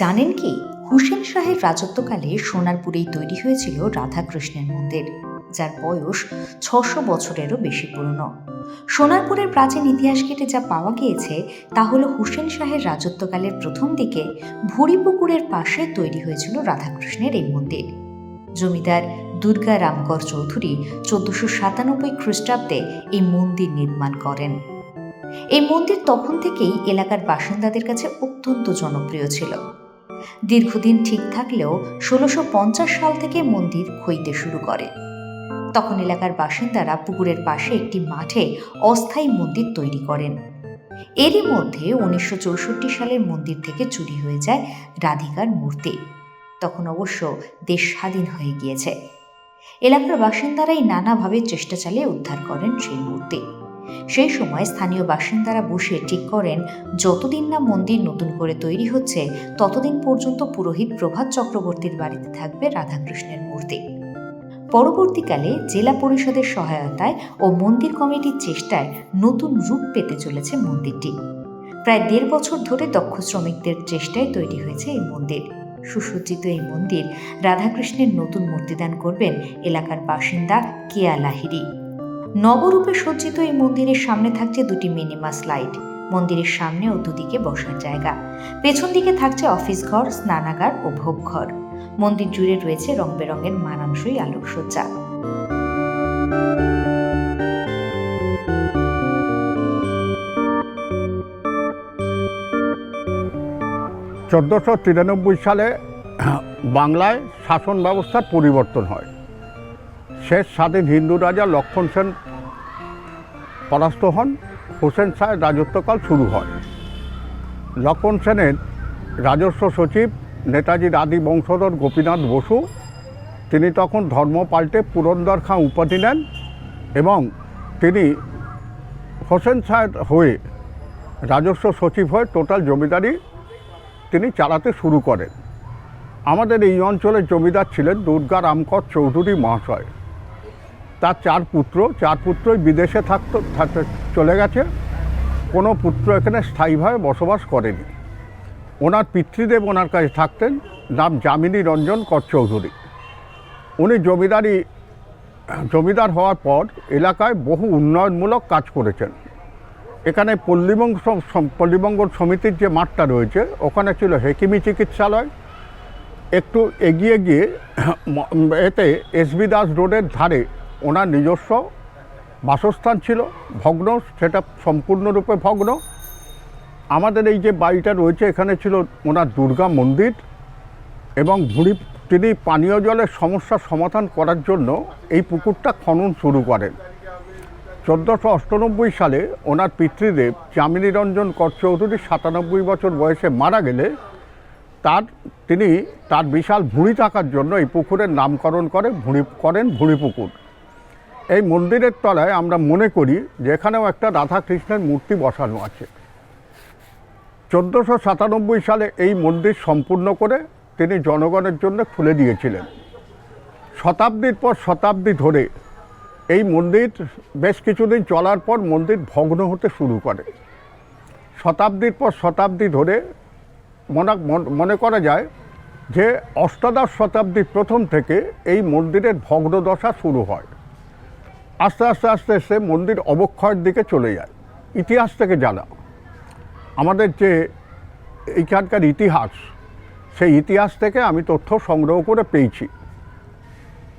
জানেন কি? হুসেন শাহের রাজত্বকালে সোনারপুরেই তৈরি হয়েছিল রাধাকৃষ্ণের মন্দির, যার বয়স ছশো বছরেরও বেশি পুরনো। সোনারপুরের প্রাচীন ইতিহাস কেটে যা পাওয়া গিয়েছে, তা হল হুসেন শাহের রাজত্বকালের প্রথম দিকে ভুড়িপুকুরের পাশে তৈরি হয়েছিল রাধাকৃষ্ণের এই মন্দির। জমিদার দুর্গা রামকর চৌধুরী চোদ্দশো সাতানব্বই খ্রিস্টাব্দে এই মন্দির নির্মাণ করেন। এই মন্দির তখন থেকেই এলাকার বাসিন্দাদের কাছে অত্যন্ত জনপ্রিয় ছিল। দীর্ঘদিন ঠিক থাকলেও ষোলোশো সাল থেকে মন্দির ক্ষইতে শুরু করে। তখন এলাকার বাসিন্দারা পুকুরের পাশে একটি মাঠে অস্থায়ী মন্দির তৈরি করেন। এরই মধ্যে উনিশশো চৌষট্টি সালের মন্দির থেকে চুরি হয়ে যায় রাধিকার মূর্তি। তখন অবশ্য দেশ স্বাধীন হয়ে গিয়েছে। এলাকার বাসিন্দারাই নানাভাবে চেষ্টা চালিয়ে উদ্ধার করেন সেই মূর্তি। সেই সময় স্থানীয় বাসিন্দারা বসে ঠিক করেন, যতদিন না মন্দির নতুন করে তৈরি হচ্ছে, ততদিন পর্যন্ত পুরোহিত প্রভাত চক্রবর্তীর বাড়িতে থাকবে রাধাকৃষ্ণের মূর্তি। পরবর্তীকালে জেলা পরিষদের সহায়তায় ও মন্দির কমিটির চেষ্টায় নতুন রূপ পেতে চলেছে মন্দিরটি। প্রায় দেড় বছর ধরে দক্ষ শ্রমিকদের চেষ্টায় তৈরি হয়েছে এই মন্দির। সুসজ্জিত এই মন্দির রাধাকৃষ্ণের নতুন মূর্তিদান করবেন এলাকার বাসিন্দা কেয়া লাহিরি নবরূপে সজ্জিত এই মন্দিরের সামনে থাকছে দুটি মিনিমা স্লাইড মন্দিরের সামনে ও দুদিকে বসার জায়গা। পেছন দিকে থাকছে অফিস ঘর, স্নানাগার ও ভোগঘর মন্দির জুড়ে রয়েছে রং বেরঙের মানানসই আলোকসজ্জা। চোদ্দোশো তিরানব্বই সালে বাংলায় শাসন ব্যবস্থার পরিবর্তন হয়। শেষ স্বাধীন হিন্দু রাজা লক্ষণ সেন পরাস্ত হন। হোসেন শাহের রাজত্বকাল শুরু হয়। লক্ষণ সেনের রাজস্ব সচিব নেতাজির আদি বংশধর গোপীনাথ বসু, তিনি তখন ধর্ম পাল্টে পুরন্দর খাঁ উপাধি নেন এবং তিনি হোসেন শাহের হয়ে রাজস্ব সচিব হয়ে টোটাল জমিদারি তিনি চালাতে শুরু করেন। আমাদের এই অঞ্চলের জমিদার ছিলেন দুর্গা রামকর চৌধুরী মহাশয়। তার চার পুত্র, চার পুত্রই বিদেশে থাকতো, থাকতে চলে গেছে। কোনো পুত্র এখানে স্থায়ীভাবে বসবাস করেনি। ওনার পিতৃদেব ওনার কাছে থাকতেন, নাম যামিনী রঞ্জন কর চৌধুরী। উনি জমিদারি, জমিদার হওয়ার পর এলাকায় বহু উন্নয়নমূলক কাজ করেছেন। এখানে পল্লীবঙ্গ পল্লীবঙ্গন সমিতির যে মাঠটা রয়েছে, ওখানে ছিল হেকিমি চিকিৎসালয়। একটু এগিয়ে গিয়ে এতে এসবি দাস রোডের ধারে ওনার নিজস্ব বাসস্থান ছিল, ভগ্ন, সেটা সম্পূর্ণরূপে ভগ্ন। আমাদের এই যে বাড়িটা রয়েছে, এখানে ছিল ওনার দুর্গা মন্দির এবং ভুঁড়ি তিনি পানীয় জলের সমস্যার সমাধান করার জন্য এই পুকুরটা খনন শুরু করেন। চোদ্দোশো অষ্টানব্বই সালে ওনার পিতৃদেব যামিনী রঞ্জন কর চৌধুরী সাতানব্বই বছর বয়সে মারা গেলে তার, তিনি তার বিশাল ভুঁড়ি থাকার জন্য এই পুকুরের নামকরণ করে ভুঁড়ি, করেন ভুঁড়ি পুকুর। এই মন্দিরের তলায় আমরা মনে করি যে এখানেও একটা রাধা কৃষ্ণের মূর্তি বসানো আছে। চোদ্দোশো সাতানব্বই সালে এই মন্দির সম্পূর্ণ করে তিনি জনগণের জন্য খুলে দিয়েছিলেন। শতাব্দীর পর শতাব্দী ধরে এই মন্দির বেশ কিছুদিন চলার পর মন্দির ভগ্ন হতে শুরু করে। শতাব্দীর পর শতাব্দী ধরে মন- মনে করা যায় যে অষ্টাদশ শতাব্দীর প্রথম থেকে এই মন্দিরের ভগ্নদশা শুরু হয়। আস্তে আস্তে আস্তে আস্তে মন্দির অবক্ষয়ের দিকে চলে যায়। ইতিহাস থেকে জানা আমাদের যে এইখানকার ইতিহাস, সেই ইতিহাস থেকে আমি তথ্য সংগ্রহ করে পেয়েছি।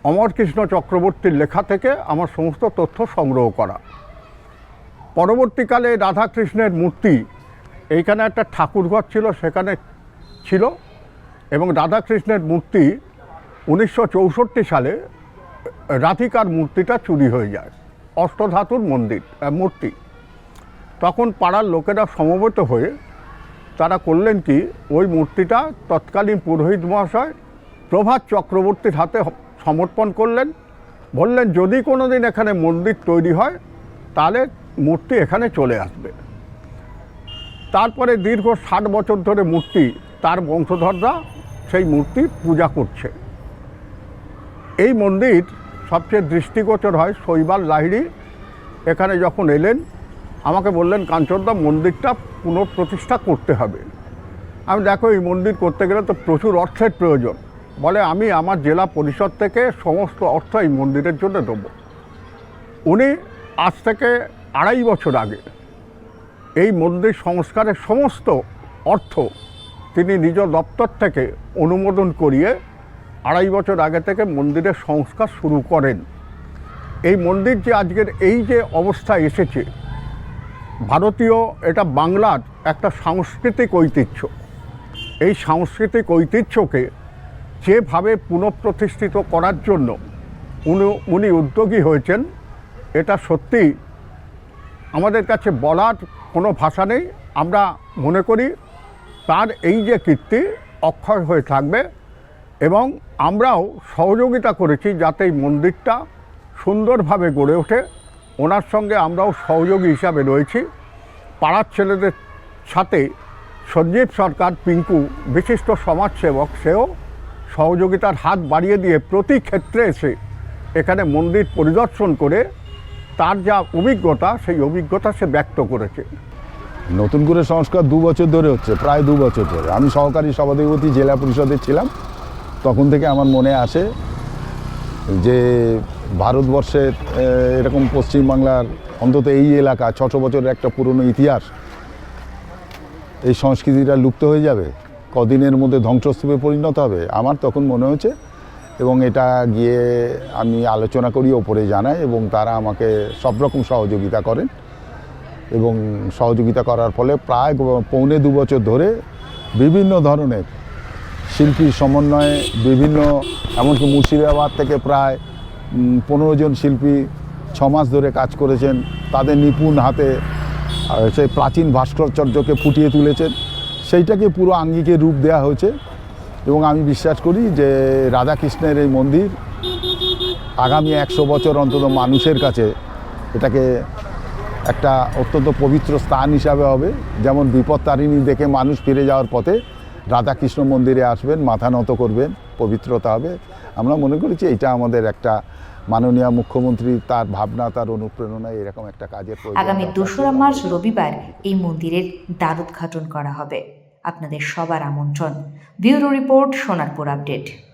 অমরকৃষ্ণ চক্রবর্তীর লেখা থেকে আমার সমস্ত তথ্য সংগ্রহ করা। পরবর্তীকালে রাধাকৃষ্ণের মূর্তি, এইখানে একটা ঠাকুরঘর ছিল, সেখানে ছিল এবং রাধাকৃষ্ণের মূর্তি উনিশশো চৌষট্টি সালে রাধিকার মূর্তিটা চুরি হয়ে যায়, অষ্টধাতুর মন্দির মূর্তি। তখন পাড়ার লোকেরা সমবেত হয়ে তারা করলেন কি, ওই মূর্তিটা তৎকালীন পুরোহিত মহাশয় প্রভাত চক্রবর্তীর হাতে সমর্পণ করলেন। বললেন, যদি কোনো দিন এখানে মন্দির তৈরি হয়, তাহলে মূর্তি এখানে চলে আসবে। তারপরে দীর্ঘ ষাট বছর ধরে মূর্তি তার বংশধররা সেই মূর্তি পূজা করছে। এই মন্দির সবচেয়ে দৃষ্টিগোচর হয় শৈবাল লাহিড়ি। এখানে যখন এলেন, আমাকে বললেন, কাঞ্চনদা, মন্দিরটা পুনঃপ্রতিষ্ঠা করতে হবে। আমি দেখো, এই মন্দির করতে গেলে তো প্রচুর অর্থের প্রয়োজন। বলে, আমি আমার জেলা পরিষদ থেকে সমস্ত অর্থ এই মন্দিরের জন্য দেবো। উনি আজ থেকে আড়াই বছর আগে এই মন্দির সংস্কারের সমস্ত অর্থ তিনি নিজ দপ্তর থেকে অনুমোদন করিয়ে আড়াই বছর আগে থেকে মন্দিরের সংস্কার শুরু করেন। এই মন্দির যে আজকের এই যে অবস্থা এসেছে, ভারতীয় এটা বাংলার একটা সাংস্কৃতিক ঐতিহ্য। এই সাংস্কৃতিক ঐতিহ্যকে যেভাবে পুনঃপ্রতিষ্ঠিত করার জন্য উনি উনি উদ্যোগী হয়েছেন, এটা সত্যি আমাদের কাছে বলার কোনো ভাষা নেই। আমরা মনে করি তার এই যে কীর্তি অক্ষয় হয়ে থাকবে। এবং আমরাও সহযোগিতা করেছি যাতে এই মন্দিরটা সুন্দরভাবে গড়ে ওঠে। ওনার সঙ্গে আমরাও সহযোগী হিসাবে রয়েছি। পাড়ার ছেলেদের সাথে সঞ্জীব সরকার, পিঙ্কু, বিশিষ্ট সমাজসেবক, সেও সহযোগিতার হাত বাড়িয়ে দিয়ে প্রতি ক্ষেত্রে এসে এখানে মন্দির পরিদর্শন করে তার যা অভিজ্ঞতা, সেই অভিজ্ঞতা সে ব্যক্ত করেছে। নতুন করে সংস্কার দু বছর ধরে হচ্ছে, প্রায় দু বছর ধরে। আমি সহকারী সভাধিপতি, জেলা পরিষদে ছিলাম। তখন থেকে আমার মনে আসে যে ভারতবর্ষের এরকম পশ্চিমবাংলার অন্তত এই এলাকা, ছশো বছরের একটা পুরনো ইতিহাস, এই সংস্কৃতিটা লুপ্ত হয়ে যাবে? কদিনের মধ্যে ধ্বংসস্তূপে পরিণত হবে? আমার তখন মনে হয়েছে এবং এটা গিয়ে আমি আলোচনা করি ওপরে জানাই এবং তারা আমাকে সব রকম সহযোগিতা করেন এবং সহযোগিতা করার ফলে প্রায় পৌনে দু বছর ধরে বিভিন্ন ধরনের শিল্পীর সমন্বয়ে বিভিন্ন, এমনকি মুর্শিদাবাদ থেকে প্রায় পনেরো জন শিল্পী ছ মাস ধরে কাজ করেছেন। তাদের নিপুণ হাতে সেই প্রাচীন ভাস্কর্যকে ফুটিয়ে তুলেছেন। সেইটাকে পুরো আঙ্গিকে রূপ দেওয়া হয়েছে এবং আমি বিশ্বাস করি যে রাধাকৃষ্ণের এই মন্দির আগামী একশো বছর অন্তত মানুষের কাছে এটাকে একটা অত্যন্ত পবিত্র স্থান হিসাবে হবে। যেমন বিপদ তারিণী দেখে মানুষ ফিরে যাওয়ার পথে রাধাকৃষ্ণ মন্দিরে আসবেন, মাথা নত করবেন, পবিত্রতা হবে। আমরা মনে করেছি এটা আমাদের একটা মাননীয় মুখ্যমন্ত্রী তার ভাবনা, তার অনুপ্রেরণা এরকম একটা কাজের আগামী। দোসরা মার্চ, রবিবার এই মন্দিরের দ্বারোদ্ঘাটন করা হবে। আপনাদের সবার আমন্ত্রণ। Bureau report, Sonarpur update.